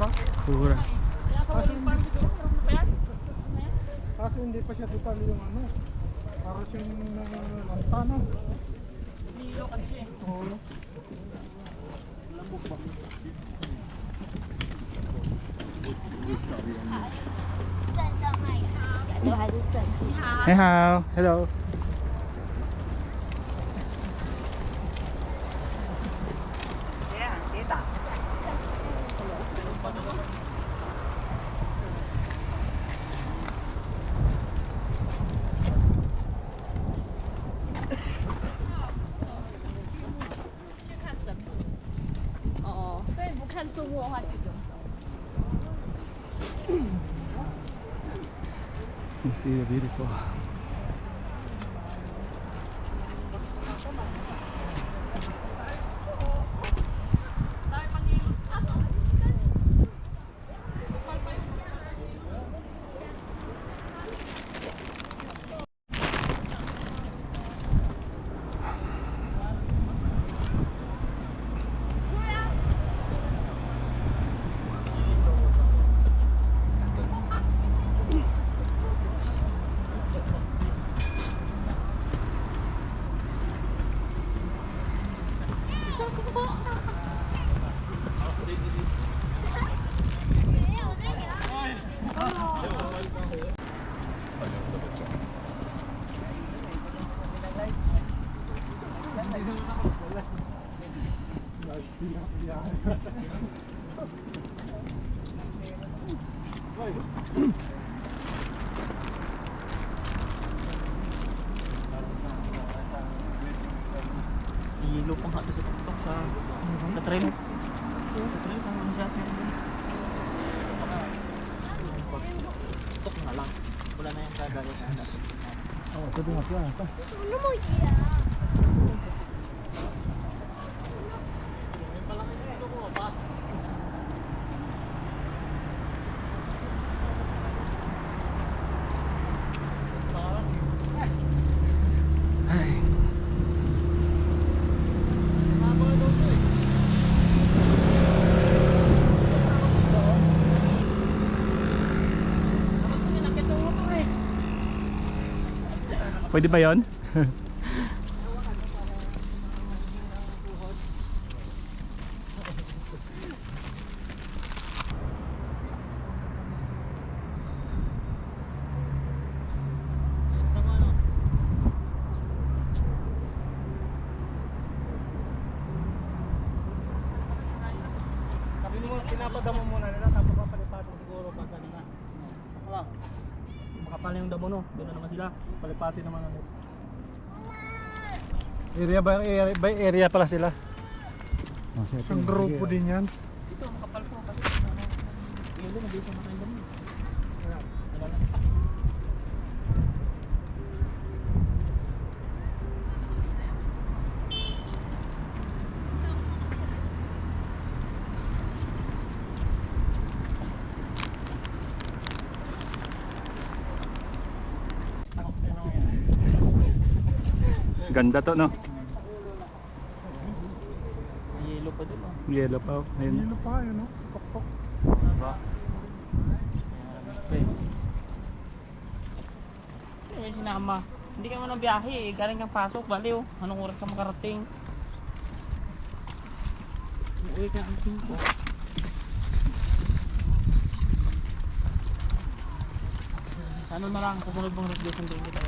sakura. Pura. Kasi hindi, kasi hindi pa siya total yung ano. Para siyang uh, lantana. Oo. Hey how. Hello. Ihilo pang hato sa tuktok sa sa trail. Sa trail ang ano siya. Tuktok na lang. Wala na yung kagaya sa akin. Oo, ito din ako ata. Ay. Pwede ba yon? Sabi mo, pinapadamo muna nila tapos papalipatin siguro pag ano na. Wala. Makapal yung damo no. Doon na naman sila. Palipatin naman ulit. Area by area, by area pala sila. Isang grupo din yan. Dito makapal po kasi ano. Na dito na kayo damo. Wala lang. Ganda to no? May Yelo pa dito. Yellow pa. oh. Ayun. Ano pa yun, no? Tok-tok. Diba? Ano yung sinama? Hindi ka man ng biyahe eh. Galing kang pasok, baliw. Anong oras ka makarating? Uwi ka ang 5. Ano na lang, kasunod mong resolution din kita.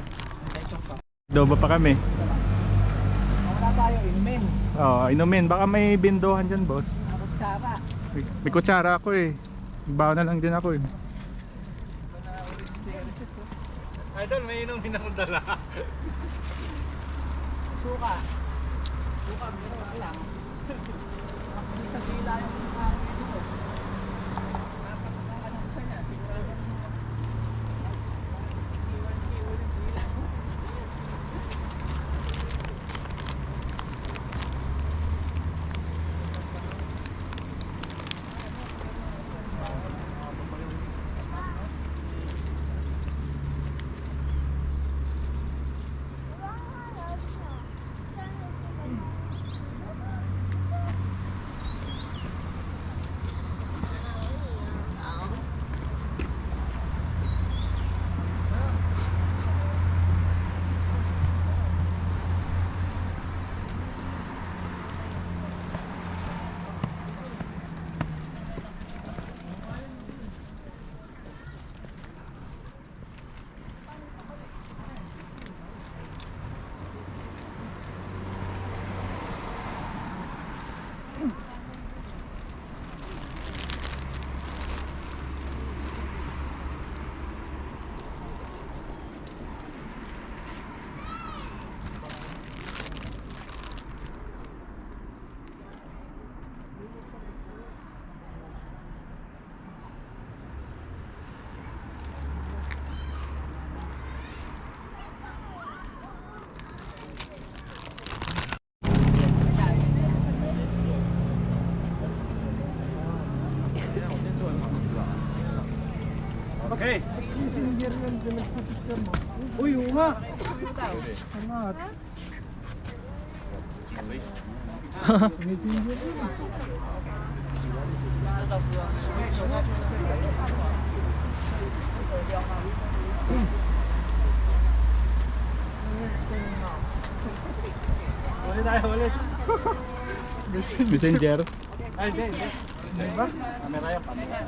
Intention pa. Doba pa kami. Tayo, inumin. Oo, inumin. Baka may bindohan dyan, boss. Ako tsara. May, may kutsara ako eh. Bawa na lang din ako eh. Idol, may inumin akong dala. Suka. Suka, meron ka Uy, oo nga. Angat. Ulit tayo, ulit. Messenger. Ay, hindi, hindi. Diba? Camera yan, camera.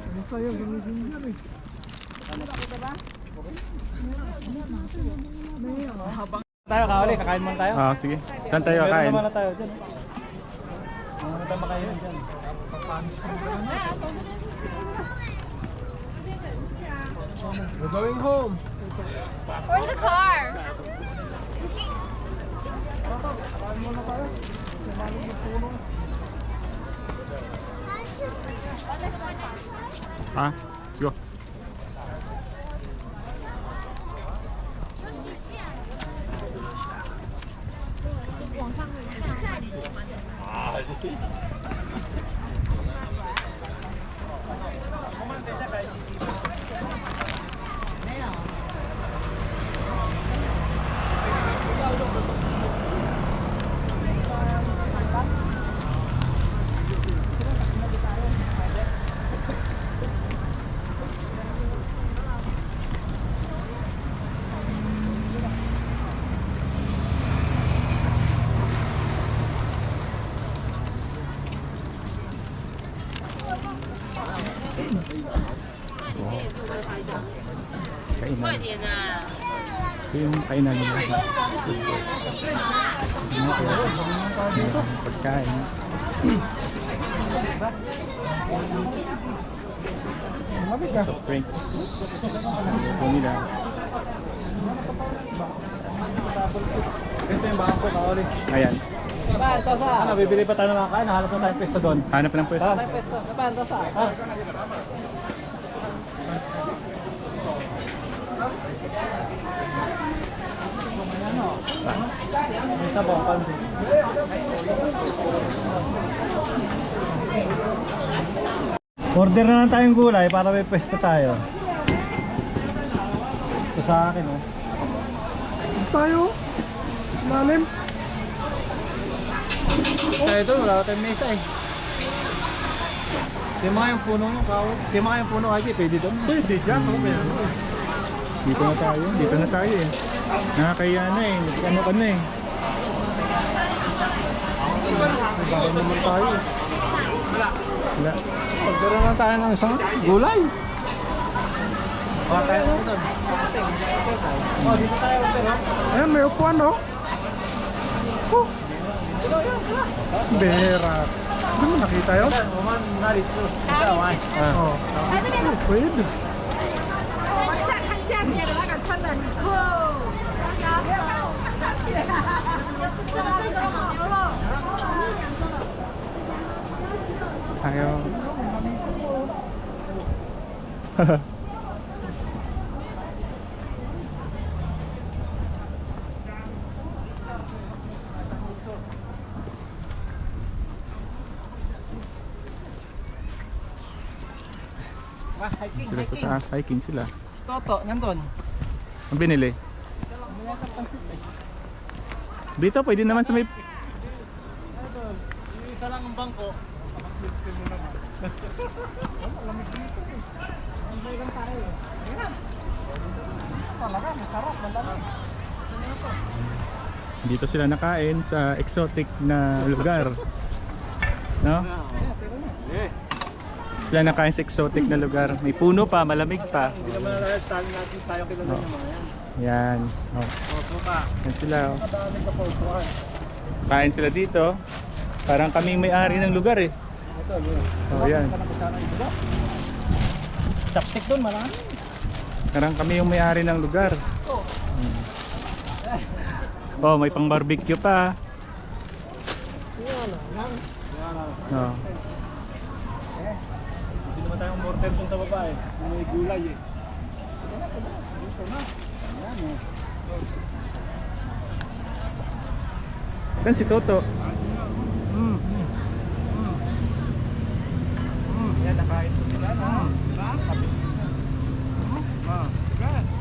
Ano sa'yo? Messenger eh. Tayo, kauli, kakain muna tayo. Ah, sige. Saan tayo Meron kakain? naman na tayo dyan. Ano tayo makain dyan? We're going home. Where's the car? Ah, let's go. Kainan. Ito yung kainan nila. Pagkain. Soft drinks. Ito nila. Ito yung bangko, kauli. Ayan. Saan? Ano, bibili pa tayo ng mga kain, hanap na tayong pwesto doon. Hanap ng pwesto. Tara, pwesto. Saan, ito sa? Ha? May sabong, pansin. Order na lang tayong gulay para may pwesto tayo. Ito sa akin, oh. Tayo. Lalim. Tayo ito, wala tayong mesa eh. Tema yung puno yung kawo. Tema yung puno ay pwede doon. Pwede dyan, eh. Dito na tayo. Dito na tayo eh. Nakakaya na eh. Ano ka na eh. Bakit naman tayo eh. Wala. Order na tayo ng isang gulay. Baka tayo na doon. Oh, dito tayo. Ayan, may upuan oh. Oh. Bera. Hindi mo nakita yun? Oman narito. Isa, oman. Oh. Pwede. 了。Ayaw. sila sa taas, hiking sila. Toto, nandun. Ang binili? Dito, pwede naman sa may... Isa lang ang bangko. Talaga, masarap, malamig. Dito sila nakain sa exotic na lugar. No? Eh, Sila nakain sa exotic na lugar. May puno pa, malamig pa. hindi naman na tayo tayo kilala. Yan. Oh. Oh. Yan sila. Oh. Kain sila dito. Parang kaming may-ari ng lugar eh. Ito. Oh, yan. Chopstick doon, marami. Parang kami yung may-ari ng lugar. Hmm. Oh, may pang barbecue pa. Oh. Hindi naman tayong mortar sa baba eh. May gulay eh. Dito na. Yan eh. Saan si Toto? Mm. Mm. Mm. Ayan, nakain po sila, no? Diba? Kapit-isas. Ah, good. Yung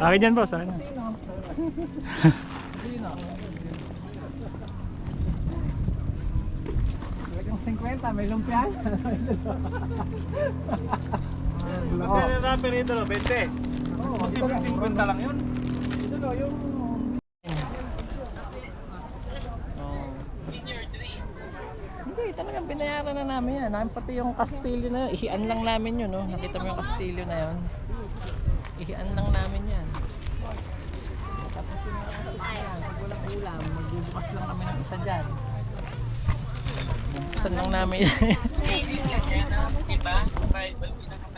Akin yan boss, akin yan. Talagang 50, may lumpian. Magkano rapper ito, no? 20? Posible 50 lang yun. Ito no, yung... Oh. Hindi, talagang binayaran na namin yan. Pati yung kastilyo na yun. Ihian lang namin yun, no? Nakita mo yung kastilyo na yun. Ihian lang namin yan. Tapos yung mga yan, pag walang ulam, magbubukas lang kami ng isa dyan. Bubuksan lang namin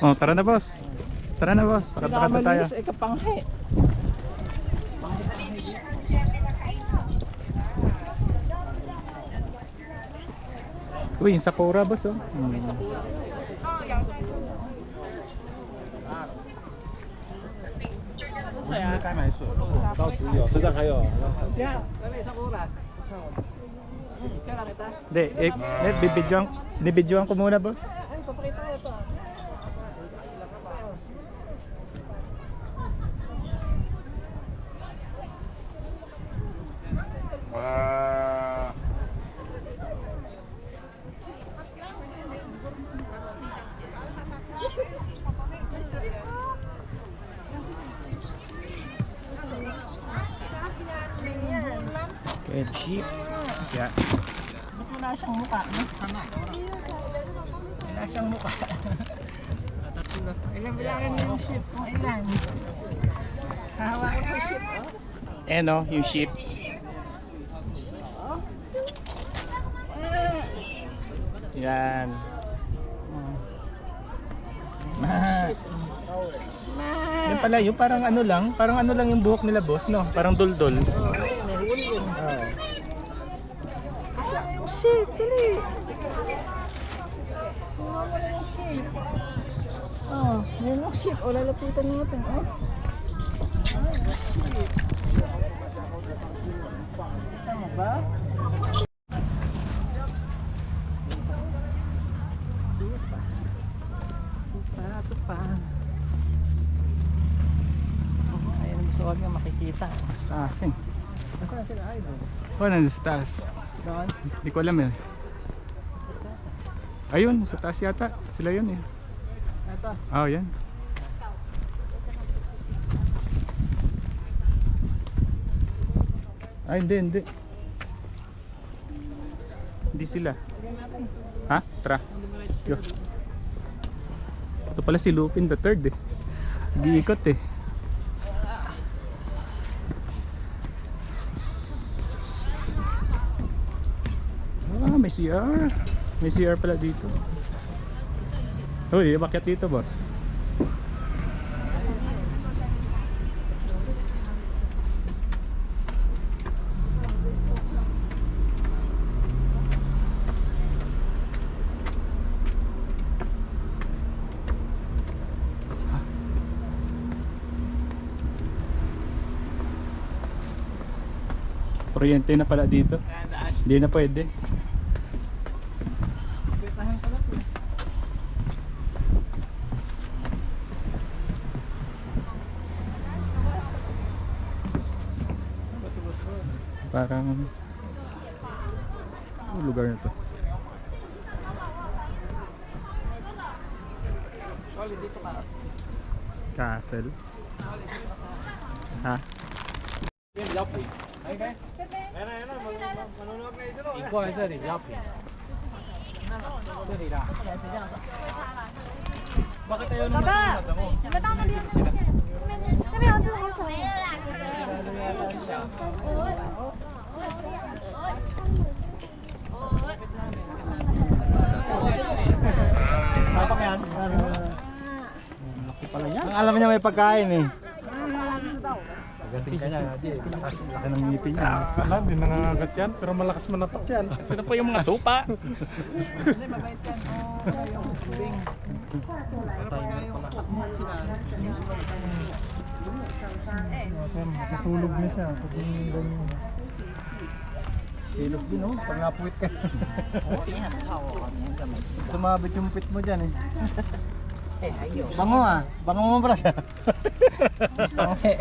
Oh, tara na boss. Tara na boss, takad-takad na tayo. Pinakamalinis ay kapanghe. Uy, yung Sakura boss oh. Hmm. 水啊？该买水了。到时有，车上还有。对，诶，你别装，你别装，我们那不是。Siyang mukha, no? Tama. Wala siyang mukha. Tatlo. Ilan bilangin mo yung ship kung ilan? Hahawakan ko yung ship, oh. Eh no, yung sheep. Yan. Ship. Yan pala, yung parang ano lang, parang ano lang yung buhok nila boss, no? Parang duldul. Oh, nahuli yun. Oh. Na ship? Dali. Kuha mo na yung ship. Oh, yun yung ship. O, lalapitan natin, oh. Ah, yung ship. Kita mo ba? Oh, Ayun, gusto ko nga makikita. Sa akin. Nasaan sila idol? Oh, nandun sa taas. Doon? Hindi ko alam eh. Ayun, sa taas yata. Sila yun eh. Ito. Oh, yan. Ay, hindi, hindi. Hindi sila. Ha? Tara. Go. Ito pala si Lupin the third eh. Giikot eh. Ah, may CR. May CR pala dito. Uy, bakit dito, boss? Kuryente na pala dito. Hindi na pwede. parang oh, lugar na to castle ha Yapoy. Ay, kay? Ayan na, ayan na. Manunog na ito. Ikaw ay sari, Yapoy. Na. Bakit ayaw naman ang mata mo? Baba! Baba na dito. Kami, ako dito. Kami, ako dito. Tapak yan. Laki pala yan. Ang alam niya may pagkain eh. Pagdating ka niya, di. Laki ng ngipin niya. Alam, hindi nangangagat yan, pero malakas manapak yan. Ito po yung mga tupa. Hindi, mabait yan. Oh, yung tubing. Kaya yung takmot sila. Matulog na siya. Pag yung ganyan. Hilog din oh, pag napuwit ka. Oo, yan. Sawa niyan gamay. Sumabit yung pit mo dyan eh. Eh, ayaw. Bango ah. Bango mo brada. Bango eh.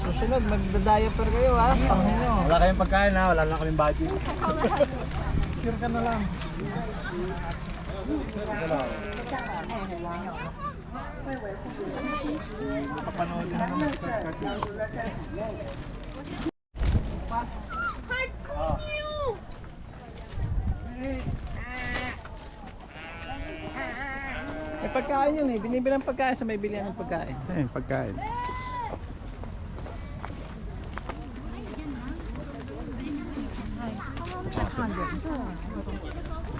Susunod, magda-diaper kayo ah. ha. Pangin. Wala kayong pagkain ha, wala lang kaming budget. Sure ka na lang. Makapanood ka naman. Pagkain yun eh. Binibilang pagkain sa may bilihan ng pagkain. Ayun, pagkain.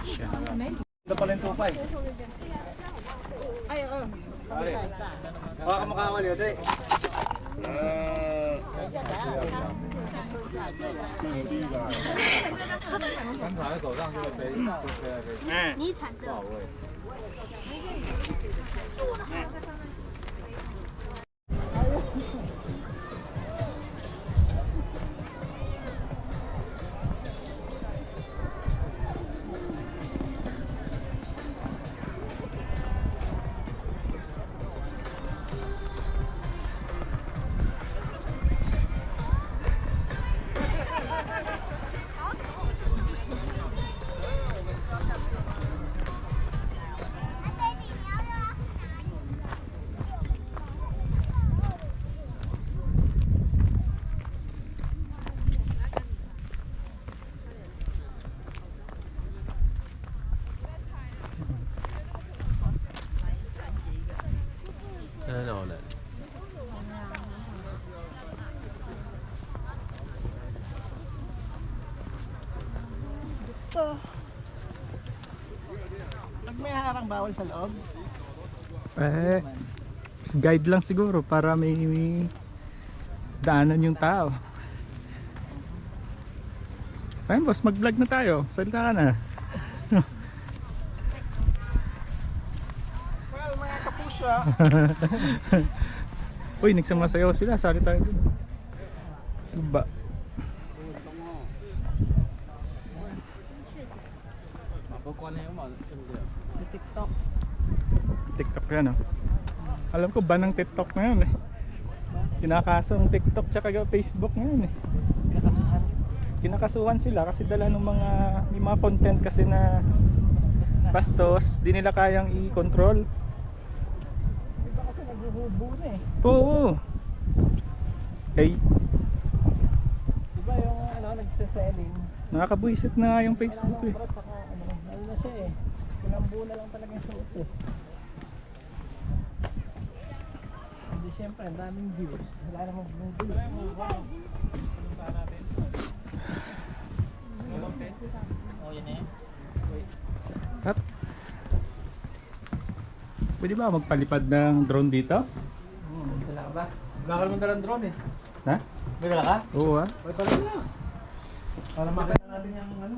Siya. Ito pala yung tupay. Ay, oo. Baka makakawali, Odre. Eh. 你 bawal sa loob. Eh, guide lang siguro para may, may daanan yung tao. Ayun boss, mag-vlog na tayo. Salita ka na. Well, mga kapusya. Uy, nagsamasayaw sila. Sali tayo dun. Tuba. TikTok. TikTok yan oh. Alam ko ba ng TikTok ngayon eh. Kinakaso ang TikTok tsaka Facebook ngayon eh. Kinakasahan. kinakasuhan sila kasi dala ng mga may mga content kasi na bastos, di nila kayang i-control. Di ba kasi naghuhubo na eh. Oo. Ay, Di ba yung ano, nagsiselling? nakakabuisit na nga yung Facebook eh. Bro, saka ano, ano na siya eh. Na lang talaga yung suot eh. Hindi siyempre, ang daming views. Wala namang views. Oh, yun eh. Wait. At, pwede ba magpalipad ng drone dito? Hmm, wala ba? Wala ka naman drone eh. Ha? May dala ka? Oo ah. May pala na. Para makita natin yung ano.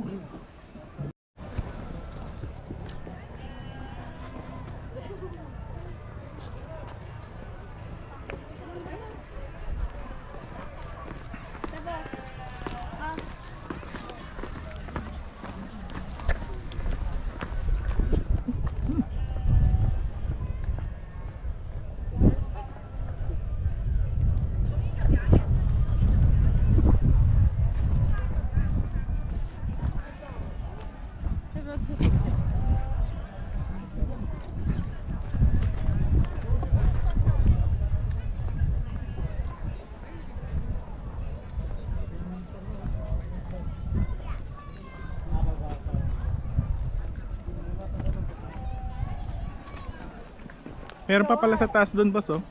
Meron pa pala sa taas doon, boss, oh.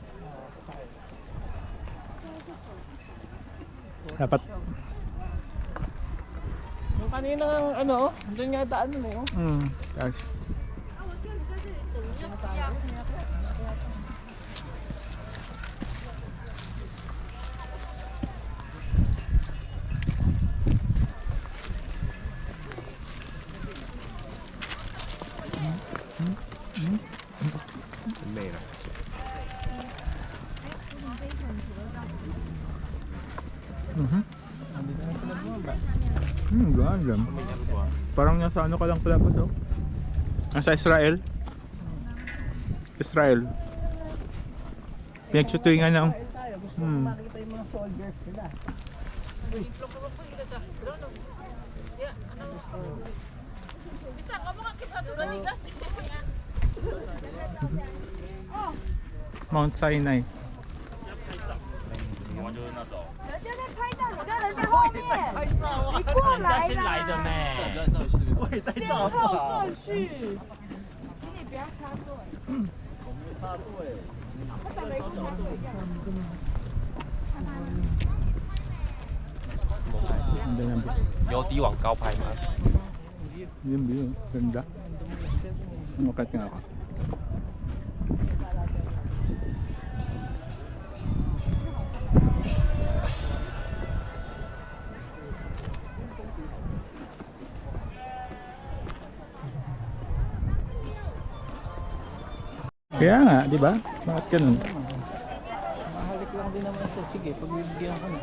Dapat, Yung kaninang ano, doon nga daan mo. oh. hmm, taas. Mhm. Hmm, ganda. Parang nasa ano ka lang pala ba to? Nasa Israel? Israel. Pinagsutuingan ng... Hmm. makita yung mga soldiers nila. Mount Sinai. 就是那种。人家在拍照，你在人在后面。我也在拍照！你过来啦！人家来的呢。我也在照。后顺序。请你不要插队。我没有插队。他长得跟插队一样。看他。由往高拍吗？没有，没有，真的。我改变。Kaya nga, di ba? Bakit ganun? Mahalik lang din naman siya. Sige, pagbibigyan ko na.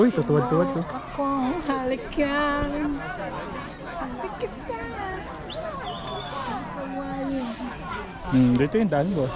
Uy, tutuwad-tuwad to. Akong halikan. Halik kita. Hmm, dito yung daan, boss.